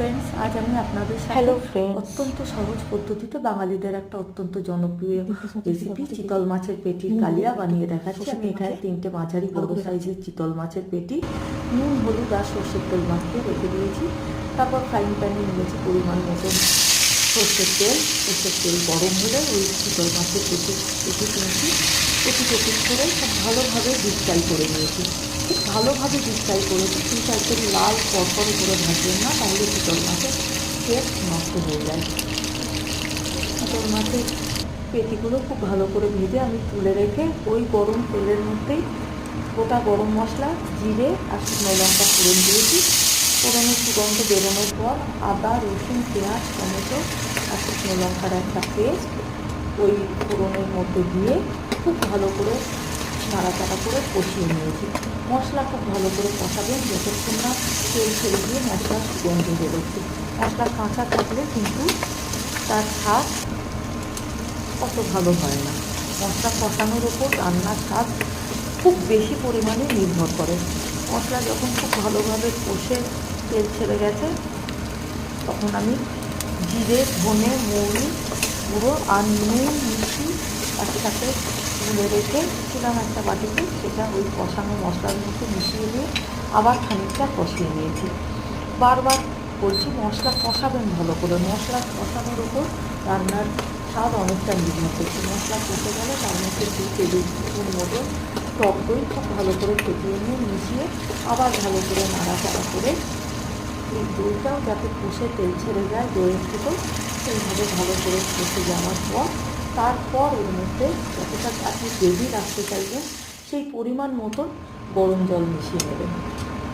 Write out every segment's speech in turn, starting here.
Friends আজ আমি আপনাদের সাথে Hello friends. অত্যন্ত সহজ পদ্ধতিতে বাঙালিদের একটা অত্যন্ত জনপ্রিয় রেসিপি চিতল মাছের পেটির কালিয়া বানিয়ে দেখাচ্ছি। আমি এখানে তিনটে মাঝারি বড় সাইজের চিতল মাছের পেটি নুন হলুদ আর সর্ষের তেল মাখিয়ে রেখে দিয়েছি। তারপর ফ্রাইং প্যানে নিয়েছি পরিমাণ মতন সর্ষের তেল। সর্ষের তেল গরম হলে ওই চিতল মাছের পেটি পেটি কিনছি। পেটি পেটি করে খুব ভালোভাবে ডিপ ফ্রাই করে নিয়েছি। খুব ভালোভাবে ডিপ ফ্রাই করেছি কিন্তু একদম লাল কড়কড়ে করে ভাজবেন না, তাহলে চিতল মাছের টেস্ট নষ্ট হয়ে যায়। চিতল মাছের পেটিগুলো খুব ভালো করে ভেজে আমি তুলে রেখে ওই গরম তেলের মধ্যেই গোটা গরম মশলা, জিরে আর শুকনো লঙ্কা ফোড়ন দিয়েছি। ফোড়নের সুগন্ধ বেরোনোর পর আদা, রসুন, পেঁয়াজ, টমেটো আর শুকনো লঙ্কার একটা পেস্ট ওই ফোড়নের মধ্যে দিয়ে খুব ভালো করে নাড়াচাড়া করে কষিয়ে নিয়েছি। মশলা খুব ভালো করে কষাবেন যতক্ষণ না তেল ছেড়ে দিয়ে মশলা সুগন্ধ বেরোচ্ছে। মশলা কাঁচা থাকলে কিন্তু তার স্বাদ অত ভালো হয় না। মশলা কষানোর ওপর রান্নার স্বাদ খুব বেশি পরিমাণে নির্ভর করে। মশলা যখন খুব ভালোভাবে কষে তেল ছেড়ে গেছে, তখন আমি জিরে, ধনে, মৌরি, গুঁড়ো আর নুন মিষ্টি একসাথে তুলে রেখে ছিলাম একটা বাটিতে সেটা ওই কষানো মশলার মধ্যে মিশিয়ে দিয়ে আবার খানিকটা কষিয়ে নিয়েছি। বারবার বলছি, মশলা কষাবেন ভালো করে। মশলা কষানোর উপর রান্নার স্বাদ অনেকটা নির্ভর করছে। মশলা কষে গেলে তার মধ্যে দু টেবিল স্পুন মতো টক দই খুব ভালো করে ফেটিয়ে নিয়ে মিশিয়ে আবার ভালো করে নাড়াচাড়া করে এই দইটাও যাতে কষে তেল ছেড়ে যায়, দইয়ের থেকেও সেইভাবে ভালো করে কষে যাওয়ার পর তারপর এর মধ্যে যতটা আপনি গ্রেভি রাখতে চাইবেন, সেই পরিমাণ মতন গরম জল মিশিয়ে নেবেন।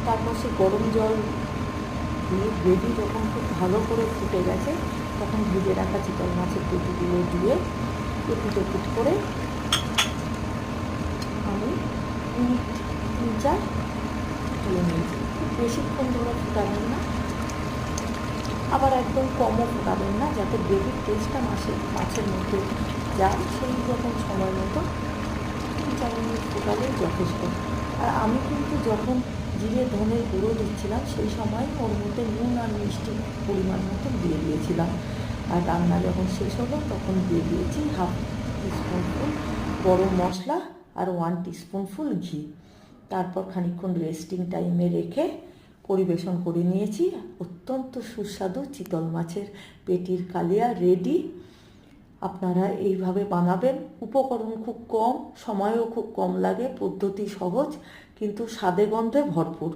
তারপর সেই গরম জল দিয়ে গ্রেভি যখন খুব ভালো করে ফুটে গেছে, তখন ভেজে রাখা চিতল মাছের পেটিগুলো দিয়ে এপিট এপিট করে আমি তিন চার তুলে নিয়েছি। খুব বেশিক্ষণ ধরে ফুটাবেন না। আবার একদম কমও ফুটাবেন না, যাতে গ্রেভির টেস্টটা মাছের মাছের মধ্যে যায়। সেই রকম সময় মতো চার মিনিট ফুটালেই যথেষ্ট। আর আমি কিন্তু যখন জিরে ধনের গুঁড়ো দিচ্ছিলাম, সেই সময় ওর মধ্যে নুন আর মিষ্টি পরিমাণ মতো দিয়ে দিয়েছিলাম। আর রান্না যখন শেষ হলো, তখন দিয়ে দিয়েছি হাফ টিস্পুনফুল গরম মশলা আর ওয়ান টিস্পুনফুল ঘি। তারপর খানিকক্ষণ রেস্টিং টাইমে রেখে পরিবেশন করে নিয়েছি। অত্যন্ত সুস্বাদু চিতল মাছের পেটির কালিয়া রেডি আপনারা এইভাবে বানাবেন। উপকরণ খুব কম, সময়ও খুব কম লাগে, পদ্ধতি সহজ, কিন্তু স্বাদে গন্ধে ভরপুর।